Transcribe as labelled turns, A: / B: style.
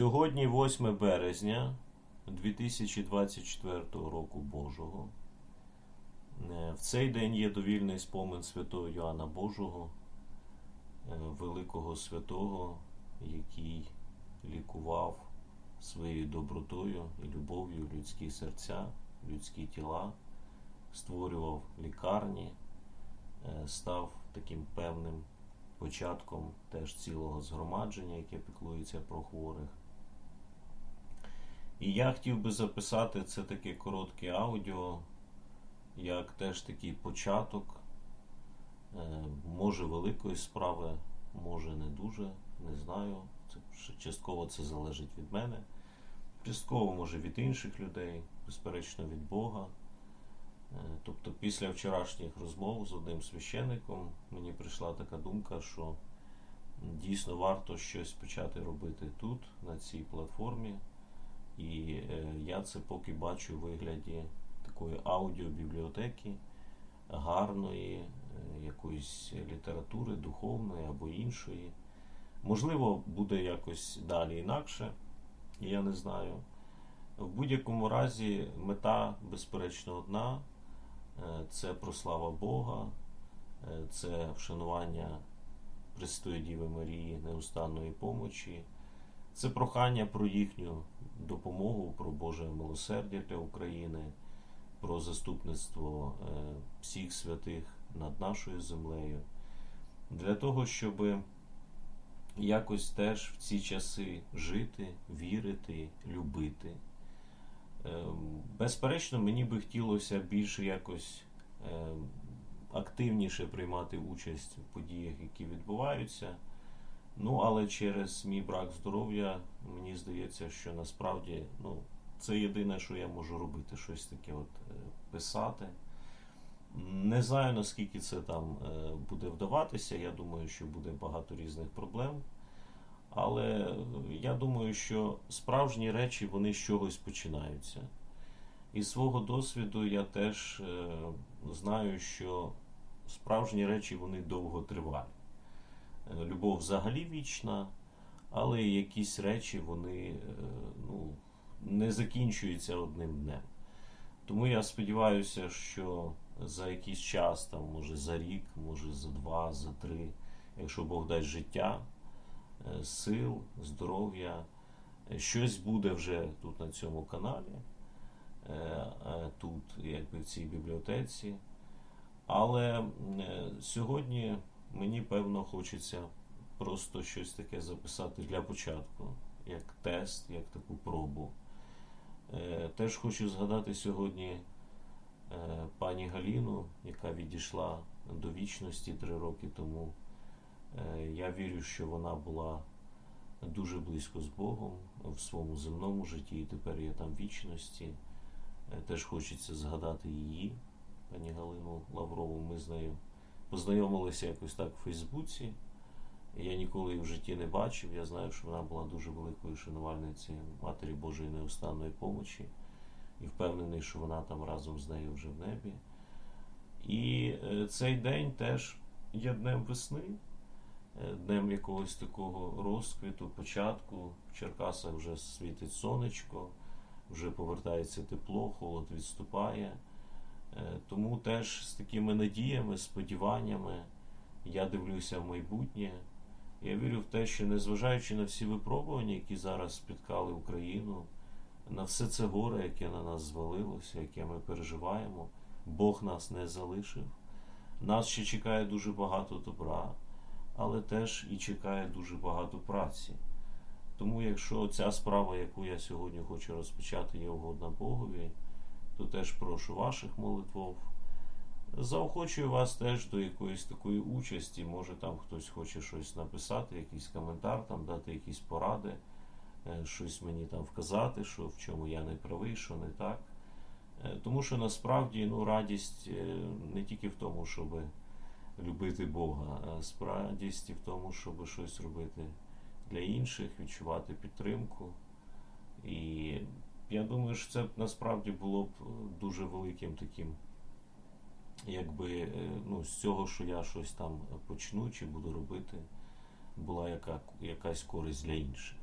A: Сьогодні 8 березня 2024 року Божого. Е, В цей день є довільний спомин святого Йоанна Божого, е, великого святого, який лікував своєю добротою і любов'ю людські серця, людські тіла, створював лікарні, е, став таким певним початком теж цілого згромадження, яке піклується про хворих. І я хотів би записати це таке коротке аудіо, як теж такий початок, е, може великої справи, може не дуже, не знаю. Це частково це залежить від мене, частково може від інших людей, безперечно від Бога. Е, Тобто після вчорашніх розмов з одним священником мені прийшла така думка, що дійсно варто щось почати робити тут, на цій платформі. І е, я це поки бачу у вигляді такої аудіобібліотеки, гарної, е, якоїсь літератури, духовної або іншої. Можливо, буде якось далі інакше, я не знаю. В будь-якому разі мета, безперечно, одна Е, це прослава Бога, це вшанування Престої Діви Марії неустанної помочі, це прохання про їхню допомогу, про Боже милосердя для України, про заступництво е, всіх святих над нашою землею, для того, щоб якось теж в ці часи жити, вірити, любити. Ем, Безперечно, мені би хотілося більше якось ем, активніше приймати участь в подіях, які відбуваються. Ну, але через мій брак здоров'я, мені здається, що насправді ну, це єдине, що я можу робити, щось таке от е, писати. Не знаю, наскільки це там е, буде вдаватися. Я думаю, що буде багато різних проблем. Але я думаю, що справжні речі вони з чогось починаються. Із свого досвіду я теж е, знаю, що справжні речі вони довго тривалі. Е, Любов взагалі вічна, але якісь речі вони е, ну, не закінчуються одним днем. Тому я сподіваюся, що за якийсь час, там, може за рік, може за два, за три, якщо Бог дасть життя, е, сил, здоров'я, щось буде вже тут на цьому каналі, тут, якби в цій бібліотеці. Але сьогодні мені певно хочеться просто щось таке записати для початку, як тест, як таку пробу. Е, Теж хочу згадати сьогодні е, пані Галіну, яка відійшла до вічності три роки тому. Е, Я вірю, що вона була дуже близько з Богом в своєму земному житті, і тепер є там вічності. Е, Теж хочеться згадати її, пані Галину Лаврову. Ми з нею познайомилися якось так в Фейсбуці. Я ніколи її в житті не бачив. Я знаю, що вона була дуже великою шанувальницею Матері Божої неустанної помочі. І впевнений, що вона там разом з нею вже в небі. І е, цей день теж є днем весни, е, днем якогось такого розквіту, початку. В Черкасах вже світить сонечко, вже повертається тепло, холод відступає. Е, Тому теж з такими надіями, сподіваннями я дивлюся в майбутнє. Я вірю в те, що незважаючи на всі випробування, які зараз спіткали Україну, на все це горе, яке на нас звалилося, яке ми переживаємо, Бог нас не залишив. Нас ще чекає дуже багато добра, але теж і чекає дуже багато праці. Тому, якщо ця справа, яку я сьогодні хочу розпочати, є угодна Богові, то теж прошу ваших молитвов. Заохочую вас теж до якоїсь такої участі. Може там хтось хоче щось написати, якийсь коментар, там дати якісь поради, е, щось мені там вказати, що в чому я не правий, що не так. Е, Тому що насправді ну, радість е, не тільки в тому, щоб любити Бога, а справдість і в тому, щоб щось робити для інших, відчувати підтримку. І я думаю, що це насправді було б дуже великим таким якби е, ну, з цього, що я щось там почну чи буду робити, була яка, якась користь для інших.